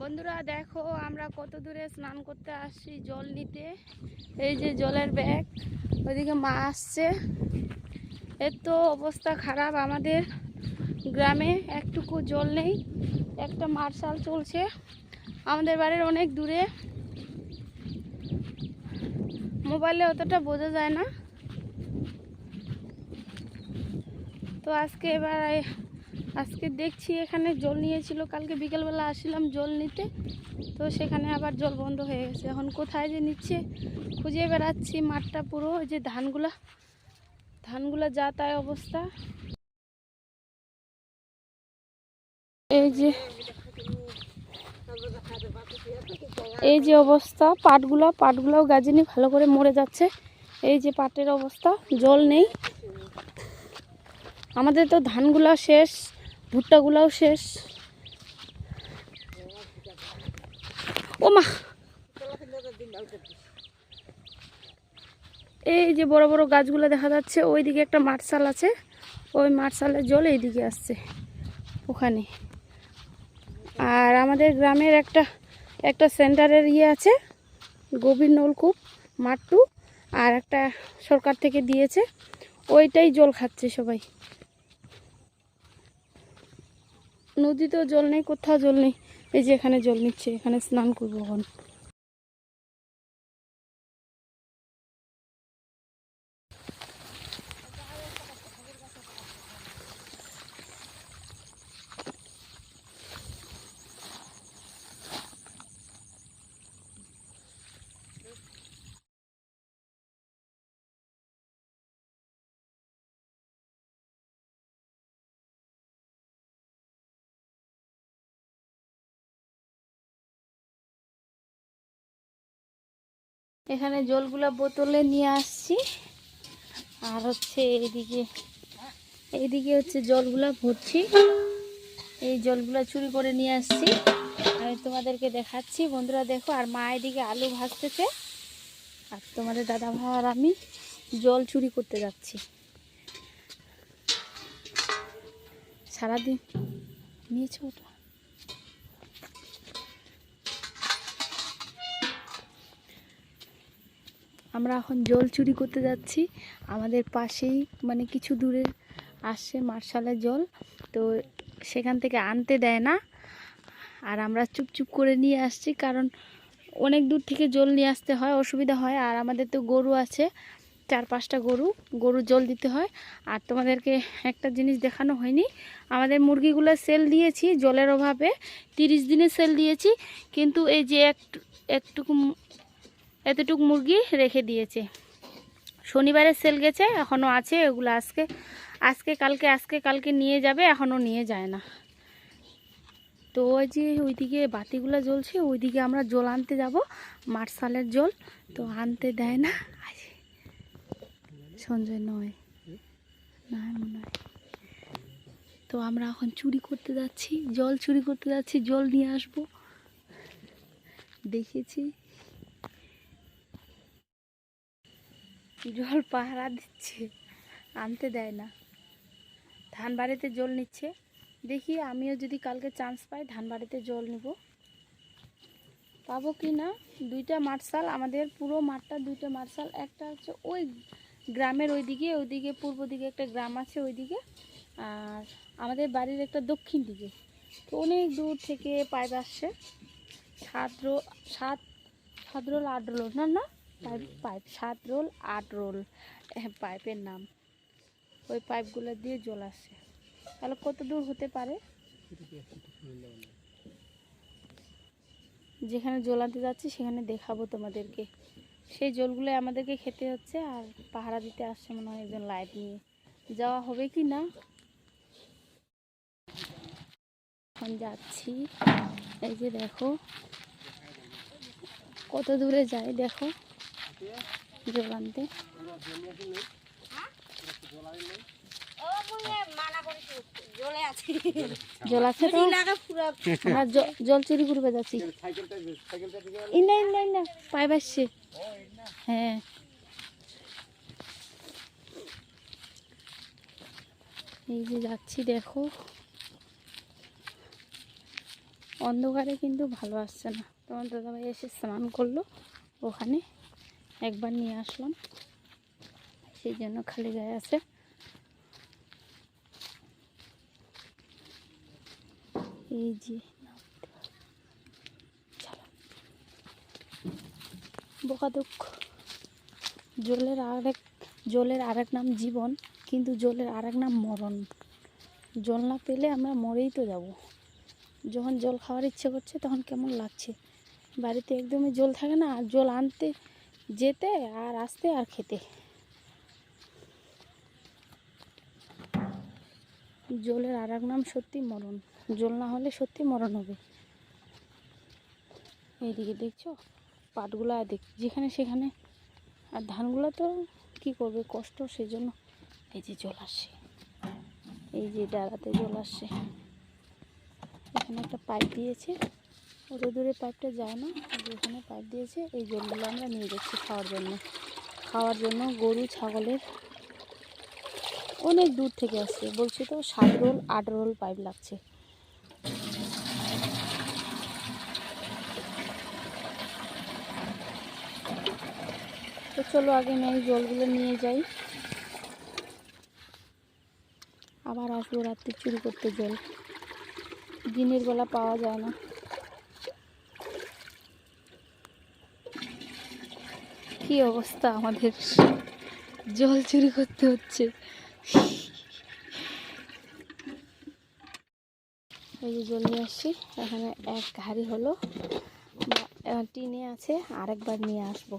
বন্ধুরা দেখো, আমরা কত দূরে স্নান করতে আসছি জল নিতে। এই যে জলের ব্যাগ ওইদিকে মা আসছে। এর তো অবস্থা খারাপ আমাদের গ্রামে, একটুকু জল নেই, একটা মার্শাল চলছে। আমাদের বাড়ির অনেক দূরে। মোবাইলে অতটা বোঝা যায় না। তো আজকে এবার আজকে দেখছি এখানে জল নিয়েছিল, কালকে বিকেলবেলা আসছিলাম জল নিতে, তো সেখানে আবার জল বন্ধ হয়ে গেছে। এখন কোথায় যে নিচ্ছে, খুঁজে বেড়াচ্ছি মাঠটা পুরো যে ধানগুলা। ধানগুলা যা তাই অবস্থা। এই যে এই যে অবস্থা, পাটগুলা, পাটগুলাও গাজিনি ভালো করে মরে যাচ্ছে। এই যে পাটের অবস্থা, জল নেই। আমাদের তো ধানগুলা শেষ ভুট্টাগুলাও শেষ। ও মা এই যে বড় বড় গাছগুলো দেখা যাচ্ছে, ওইদিকে একটা মাঠশাল আছে। ওই মাঠশালের জল এইদিকে আসছে, ওখানে। আর আমাদের গ্রামের একটা একটা সেন্টারের ইয়ে আছে, গভীর নলকূপ মাট্টু আর একটা সরকার থেকে দিয়েছে, ওইটাই জল খাচ্ছে সবাই। নদীতেও জল নেই, কোথাও জল নেই। এই যে এখানে জল নিচ্ছে, এখানে স্নান করব এখন। এখানে জলগুলা বোতলে নিয়ে আসছি। আর হচ্ছে এইদিকে এইদিকে হচ্ছে জলগুলা ভরছি। এই জলগুলা চুরি করে নিয়ে আসছি। আমি তোমাদেরকে দেখাচ্ছি। বন্ধুরা দেখো, আর মা এদিকে আলু ভাজতেছে। আর তোমাদের দাদা ভাই আর আমি জল চুরি করতে যাচ্ছি। সারাদিন নিয়েছো ওটা। আমরা এখন জল চুরি করতে যাচ্ছি। আমাদের পাশেই মানে কিছু দূরে আসছে মার্শালের জল। তো সেখান থেকে আনতে দেয় না। আর আমরা চুপচুপ করে নিয়ে আসছি কারণ অনেক দূর থেকে জল নিয়ে আসতে হয়, অসুবিধা হয়। আর আমাদের তো গরু আছে, চার পাঁচটা গরু গরু জল দিতে হয়। আর তোমাদেরকে একটা জিনিস দেখানো হয়নি। আমাদের মুরগিগুলো সেল দিয়েছি, জলের অভাবে। তিরিশ দিনে সেল দিয়েছি। কিন্তু এই যে একটু একটুকু এতটুক মুরগি রেখে দিয়েছে। শনিবারে সেল গেছে এখনও আছে ওগুলো আজকে আজকে, কালকে আজকে, কালকে নিয়ে যাবে এখনও নিয়ে যায় না। তো ওই যে ওইদিকে বাতিগুলো জ্বলছে, ওইদিকে আমরা জল আনতে যাব, মার্শালের জল। তো আনতে দেয় না সঞ্জয় নয় না মনে হয় তো আমরা এখন চুরি করতে যাচ্ছি, জল চুরি করতে যাচ্ছি, জল নিয়ে আসব। দেখেছি। জল পাহারা দিচ্ছে, আনতে দেয় না। ধান বাড়িতে জল নিচ্ছে। দেখি আমিও যদি কালকে চান্স পাই ধান বাড়িতে জল নিব। পাবো কি না? দুইটা মার্শাল, আমাদের পুরো মাঠটা দুইটা মার্শাল। একটা হচ্ছে ওই গ্রামের ওইদিকে ওইদিকে পূর্ব দিকে একটা গ্রাম আছে ওইদিকে। আর আমাদের বাড়ির একটা দক্ষিণ দিকে। তো অনেক দূর থেকে পাইপ আসছে। সাত সাত সাত রোল, না না? পাইপ পাইপ সাত রোল আট রোল হ্যাঁ, পাইপের নাম। ওই পাইপগুলো দিয়ে জল আসে। তাহলে কত দূর হতে পারে? যেখানে জল আনতে যাচ্ছি সেখানে দেখাবো তোমাদেরকে। সেই জলগুলো আমাদেরকে খেতে হচ্ছে আর পাহারা দিতে আসছে মনে হয় একজন লাইট নিয়ে। যাওয়া হবে কি না? এখন যাচ্ছি। এই যে দেখো কত দূরে যায় দেখো। জল জল জল করবে যাচ্ছি হ্যাঁ। এই যে যাচ্ছি, দেখো। অন্ধকারে কিন্তু ভালো আসছে না। তোমার দাদাভাই এসে স্নান করল ওখানে। একবার নিয়ে আসলাম। সেই জন্য খালি গায়ে আছে। এই যে চলো। বোকা দুঃখ জলের আরেক জলের আরেক নাম জীবন, কিন্তু জলের আরেক নাম মরণ। জল না পেলে আমরা মরেই তো যাব। যখন জল খাওয়ার ইচ্ছে করছে, তখন কেমন লাগছে? বাড়িতে একদমই জল থাকে না, আর জল আনতে যেতে আর আসতে আর খেতে। জলের আর নাম সত্যি মরণ। জল না হলে সত্যি মরণ হবে। এইদিকে দেখছ? পাটগুলো আর দেখ যেখানে সেখানে। আর ধানগুলো তো কি করবে? কষ্ট সেই জন্য এই যে জল আসছে। এই যে ডালাতে জল আসছে। এখানে একটা পাইপ দিয়েছে। অত দূরে পাইপটা যায় না যেখানে পাইপ দিয়েছে, এই জলগুলো আমরা নিয়ে যাচ্ছি খাওয়ার জন্য। খাওয়ার জন্য গরু, ছাগলের অনেক দূর থেকে আসছে। বলছি তো, সাত রোল, আট রোল পাইপ লাগছে। তো চলো, আগে আমি এই জলগুলো নিয়ে যাই। আবার আসব রাত্রে চুরি করতে জল। দিনের বেলা পাওয়া যায় না। কি অবস্থা আমাদের? জল চুরি করতে হচ্ছে। এই যে জল নিয়ে আসছি। এখানে এক হাড়ি হলো। টিনে আছে, আরেকবার নিয়ে আসব।